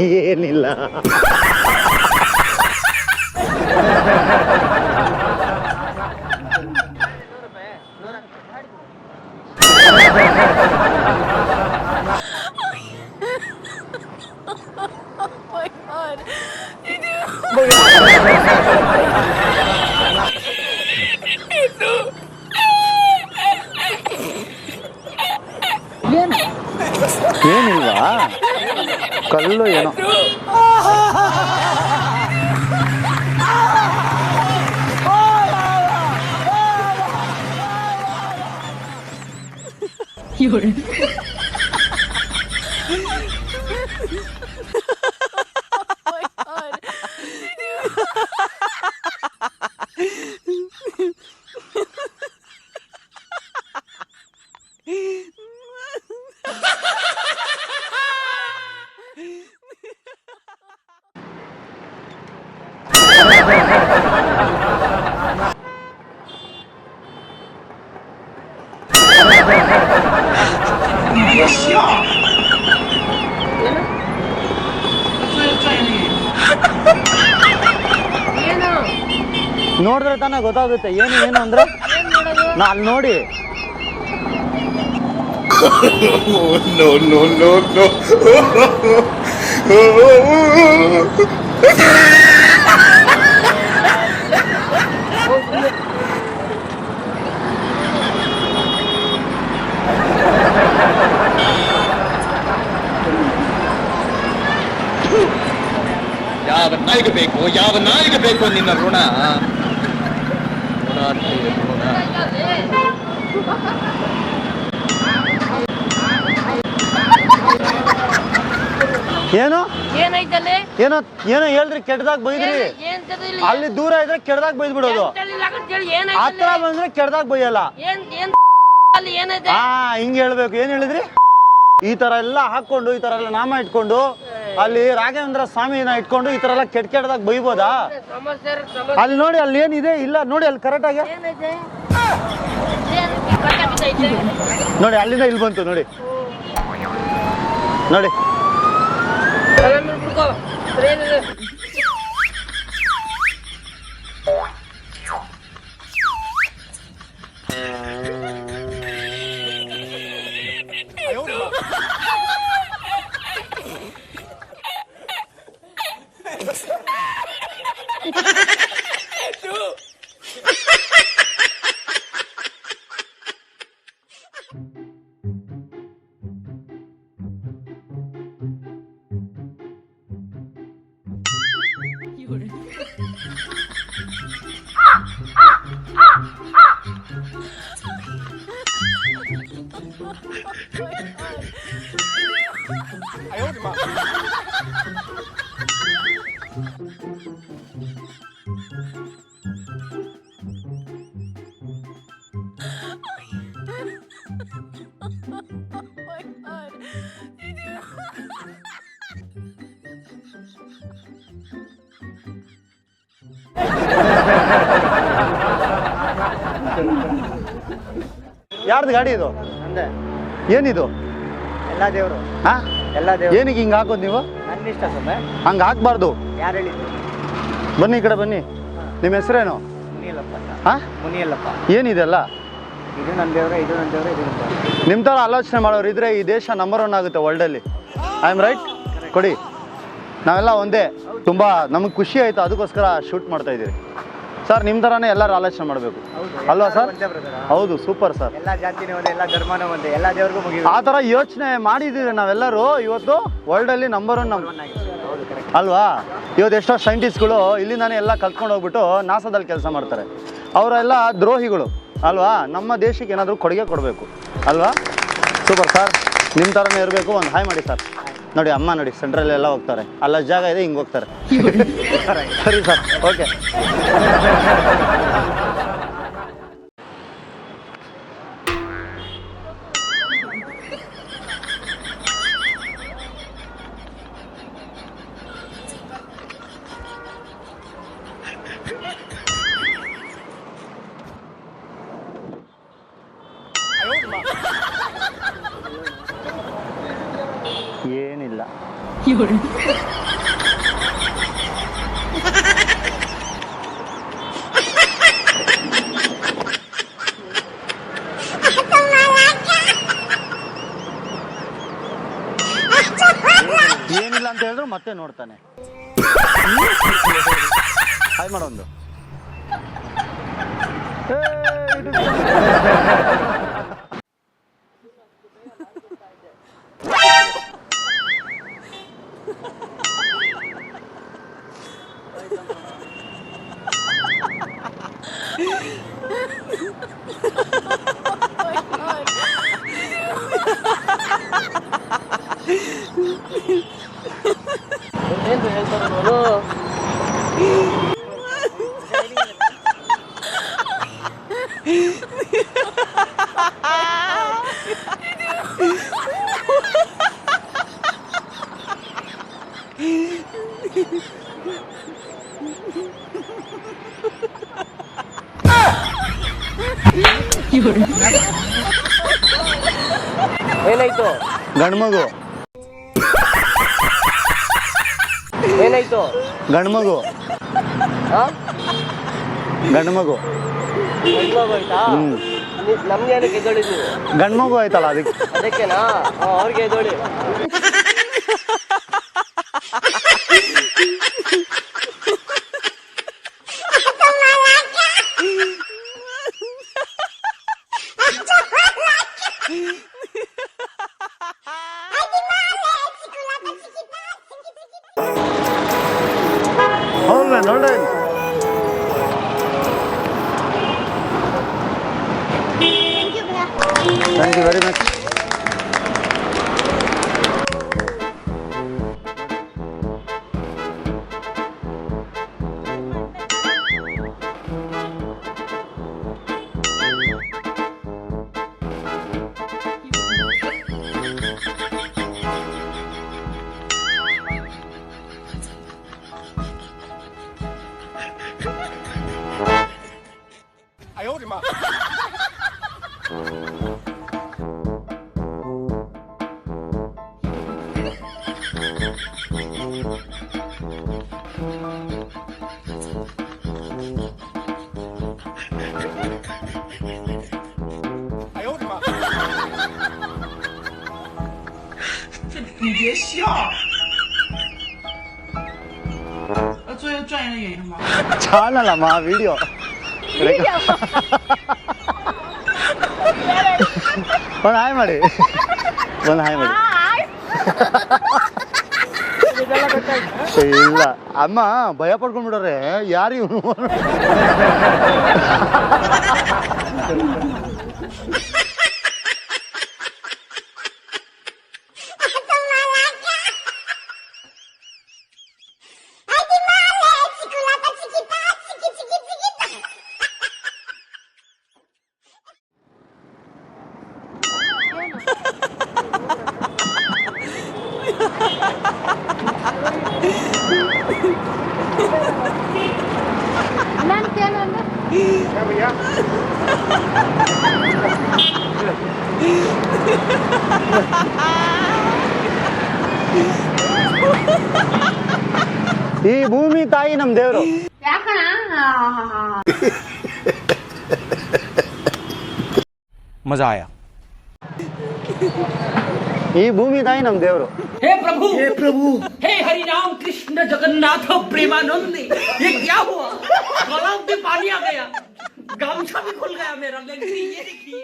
ಏನಿಲ್ಲ. ಕಲ್ಲು ಏನೋ ನೋಡಿದ್ರೆ ತಾನೇ ಗೊತ್ತಾಗುತ್ತೆ ಏನು ಏನು ಅಂದ್ರೆ ನಾ ಅಲ್ಲಿ ನೋಡಿ. ಯಾವ ನಾಯಿಗೆ ಬೇಕು, ಯಾವ ನಾಯಿಗೆ ಬೇಕು ನಿನ್ನ ಋಣ ಏನು? ಏನೈತಲ್ಲಿ ಏನೋ ಏನೋ ಹೇಳ್ರಿ ಕೆಟ್ಟದಾಗ ಬೈದ್ರಿ. ಅಲ್ಲಿ ದೂರ ಇದ್ರೆ ಕೆಟ್ಟದಾಗ ಬೈದ್ ಬಿಡೋದು ಹತ್ರ ಬಂದ್ರೆ ಕೆಟ್ಟದಾಗ ಬೈಯಲ್ಲ. ಆ ಹಿಂಗ್ ಹೇಳ್ಬೇಕು. ಏನ್ ಹೇಳಿದ್ರಿ? ಈ ತರ ಎಲ್ಲ ಹಾಕೊಂಡು ಈ ತರ ಎಲ್ಲ ನಾಮ ಇಟ್ಕೊಂಡು ಅಲ್ಲಿ ರಾಘವೇಂದ್ರ ಸ್ವಾಮಿನ ಇಟ್ಕೊಂಡು ಈ ತರ ಎಲ್ಲ ಕೆಟ್ಟ ಕೆಟ್ಟದಾಗ ಬೈಬೋದಾ? ಅಲ್ಲಿ ನೋಡಿ ಅಲ್ಲಿ ಏನಿದೆ ಇಲ್ಲ, ನೋಡಿ ಅಲ್ಲಿ ಕರೆಕ್ಟ್ ಆಗಿ? ನೋಡಿ, ಅಲ್ಲಿಂದ ಇಲ್ಲಿ ಬಂತು, ನೋಡಿ. ನೋಡಿ. 有人。啊！啊啊啊 ಯಾರ್ದು ಗಾಡಿ ಇದು? ಅಂದೆ ಏನಿದು? ಎಲ್ಲ ದೇವರು. ಹಾ? ಎಲ್ಲ ದೇವರು. ಏನಕ್ಕೆ ಹಿಂಗೆ ಹಾಕೋದು ನೀವು? ನನ್ನ ಇಷ್ಟ ಸ್ವಾಮಿ ಹಂಗೆ ಹಾಕ್ಬಾರ್ದು. ಯಾರು ಹೇಳಿದ್ರು ಬನ್ನಿ ಈ ಕಡೆ ಬನ್ನಿ. ನಿಮ್ಮ ಹೆಸರೇನು? ಮುನಿಯಲ್ಲಪ್ಪ ಹಾ? ಮುನಿಯಲ್ಲಪ್ಪ. ಏನಿದೆಲ್ಲ? ಇದು ನನ್ನ ದೇವ್ರ ಇದು ನನ್ನ ದೇವ್ರೆ ಇದು ನಿಮ್ಮ ಥರ ಆಲೋಚನೆ ಮಾಡೋರು ಇದ್ರೆ ಈ ದೇಶ ನಂಬರ್ ಒನ್ ಆಗುತ್ತೆ ವರ್ಲ್ಡಲ್ಲಿ ಐ ಆಮ್ ರೈಟ್ ಕೊಡಿ. ನಾವೆಲ್ಲ ಒಂದೇ. ತುಂಬ ನಮಗೆ ಖುಷಿ ಆಯಿತು ಅದಕ್ಕೋಸ್ಕರ ಶೂಟ್ ಮಾಡ್ತಾ ಇದ್ದೀರಿ. ಸರ್ ನಿಮ್ಮ ಥರನೇ ಎಲ್ಲರೂ ಆಲೋಚನೆ ಮಾಡಬೇಕು. ಅಲ್ವಾ ಸರ್? ಹೌದು ಸೂಪರ್ ಸರ್. ಎಲ್ಲ ಜಾತಿನೇ ಒಂದೇ ಎಲ್ಲ ಧರ್ಮ ಒಂದೇ ಎಲ್ಲ ದೇವ್ರಿಗೂ ಮುಗಿದು ಆ ಥರ ಯೋಚನೆ ಮಾಡಿದ್ದೀವಿ ನಾವೆಲ್ಲರೂ ಇವತ್ತು ವರ್ಲ್ಡಲ್ಲಿ ನಂಬರ್ ಒನ್ ನಮ್ಮ ಅಲ್ವಾ? ಇವತ್ತು ಎಷ್ಟೋ ಸೈಂಟಿಸ್ಟ್ಗಳು ಇಲ್ಲಿಂದಾನೆ ಎಲ್ಲ ಕಲ್ತ್ಕೊಂಡು ಹೋಗ್ಬಿಟ್ಟು ನಾಸಾದಲ್ಲಿ ಕೆಲಸ ಮಾಡ್ತಾರೆ. ಅವರೆಲ್ಲ ದ್ರೋಹಿಗಳು ಅಲ್ವಾ? ನಮ್ಮ ದೇಶಕ್ಕೆ ಏನಾದರೂ ಕೊಡುಗೆ ಕೊಡಬೇಕು ಅಲ್ವಾ? ಸೂಪರ್ ಸರ್ ನಿಮ್ಮ ಥರನೇ ಇರಬೇಕು ಒಂದು ಹಾಯ್ ಮಾಡಿ ಸರ್. ನೋಡಿ ಅಮ್ಮ ನೋಡಿ ಸೆಂಟ್ರಲ್ಲಿ ಎಲ್ಲ ಹೋಗ್ತಾರೆ. ಅಲ್ಲ ಜಾಗ ಇದೆ ಹಿಂಗೆ ಹೋಗ್ತಾರೆ. ಸರಿ ಸರ್ ಓಕೆ ಏನಿಲ್ಲ ಅಂತ ಹೇಳಿದ್ರು ಮತ್ತೆ ನೋಡ್ತಾನೆ. ಹಾಯ್ ಮಾಡೊಂದು. Ha ha ha ha ha! ಏನಾಯ್ತು? ಗಂಡ್ಮಗು ಏನಾಯ್ತು? ಗಂಡ್ಮಗು ಗಂಡ್ಮಗು ಹೋಯ್ತಾ ಹ್ಮ್. ನಮ್ಗೆ ಏನಕ್ಕೆ ಎದ್ದೊಳಿದ್ವಿ ಗಂಡ್ಮಗು ಆಯ್ತಲ್ಲ ಅದಕ್ಕೆ. ಅದಕ್ಕೆನಾ? ಅವ್ರಿಗೆ ಎದ್ದೊಳಿ. very much. I owed him up. thank you very much channel ಅಮ್ಮ ವಿಡಿಯೋ ಒಂದು ಹಾಯ್ ಮಾಡಿ ಒಂದು ಹಾಯ್ ಮಾಡಿ ಇಲ್ಲ ಅಮ್ಮ ಭಯ ಪಡ್ಕೊಂಡ್ಬಿಡೋರೆ ಯಾರು ಇವನು ಈ ಭೂಮಿ ತಾಯಿ ನಮ್ ದೇವ್ರು मज़ा आया ಈ ಭೂಮಿ ತಾಯಿ ನಮ್ ದೇವ್ರು हे प्रभु हे प्रभु हे हरि राम कृष्ण जगन्नाथ प्रेमानंद ये क्या हुआ गला में पानी आ गया गामछा भी खुल गया मेरा लेकिन ये देखिए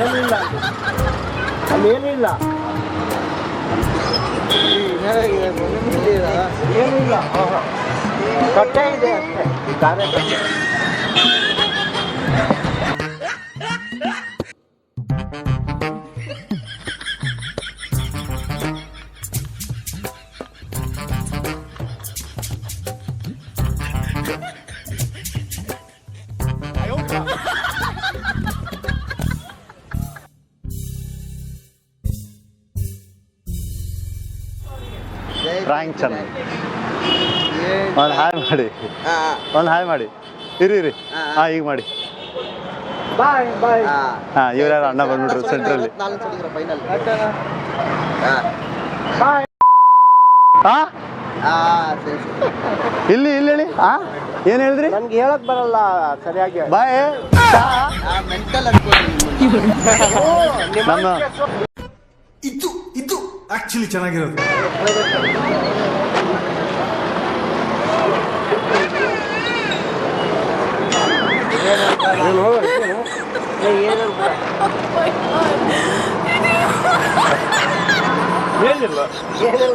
ಏನಿಲ್ಲ ಅಲ್ಲೇನಿಲ್ಲ ಏನಿಲ್ಲ. ಕಟ್ಟೆ ಇದೆ ಅಷ್ಟೇ. ಈ ಕಟ್ಟೆ ಚೆನ್ನಾಗಿ ಒಂದು ಹಾಯ್ ಮಾಡಿ. ಒಂದು ಹಾಯ್ ಮಾಡಿ. ಇರಿ ಇರಿ. ಹಾಂ ಈಗ ಮಾಡಿ. ಬಾಯ್ ಬಾಯ್. ಹಾಂ ಇವ್ರ್ಯಾರು ಅಣ್ಣ ಬಂದ್ಬಿಟ್ರು ಸೆಂಟ್ರಲ್ಲಿ ಹಾಂ? ಇಲ್ಲಿ ಇಲ್ಲಿ ಹೇಳಿ. ಹಾ ಏನು ಹೇಳಿದ್ರಿ? ನನ್ಗೆ ಹೇಳಕ್ ಬರಲ್ಲ ಸರಿಯಾಗಿ. ಬಾಯ್. ನಮ್ಮ ಇದು ಇದು ಆಕ್ಚುಲಿ ಚೆನ್ನಾಗಿರೋದು ಬರೀ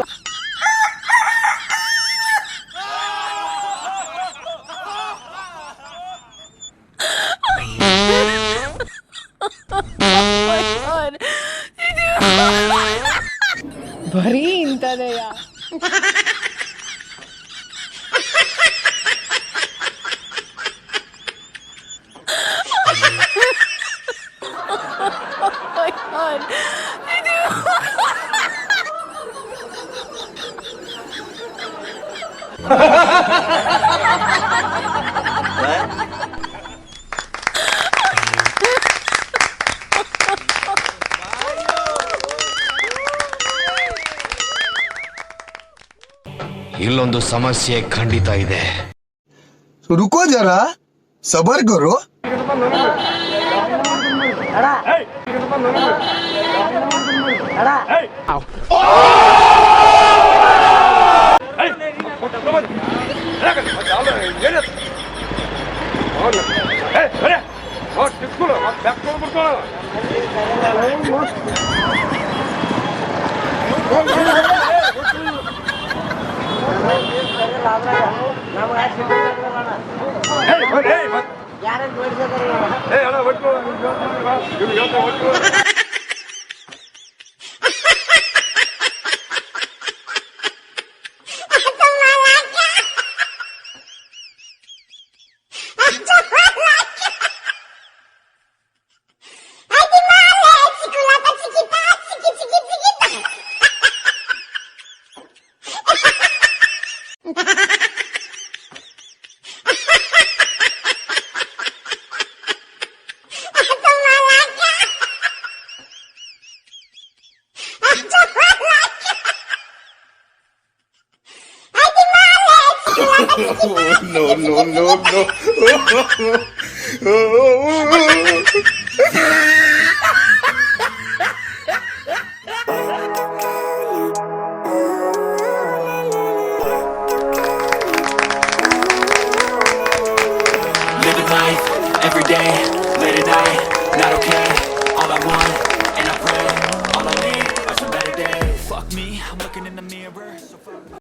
ಇಲ್ಲೊಂದು ಸಮಸ್ಯೆ ಖಂಡಿತ ಇದೆ ರುಕೋ ಜರ ಸಬರ್ ಗುರು no, não.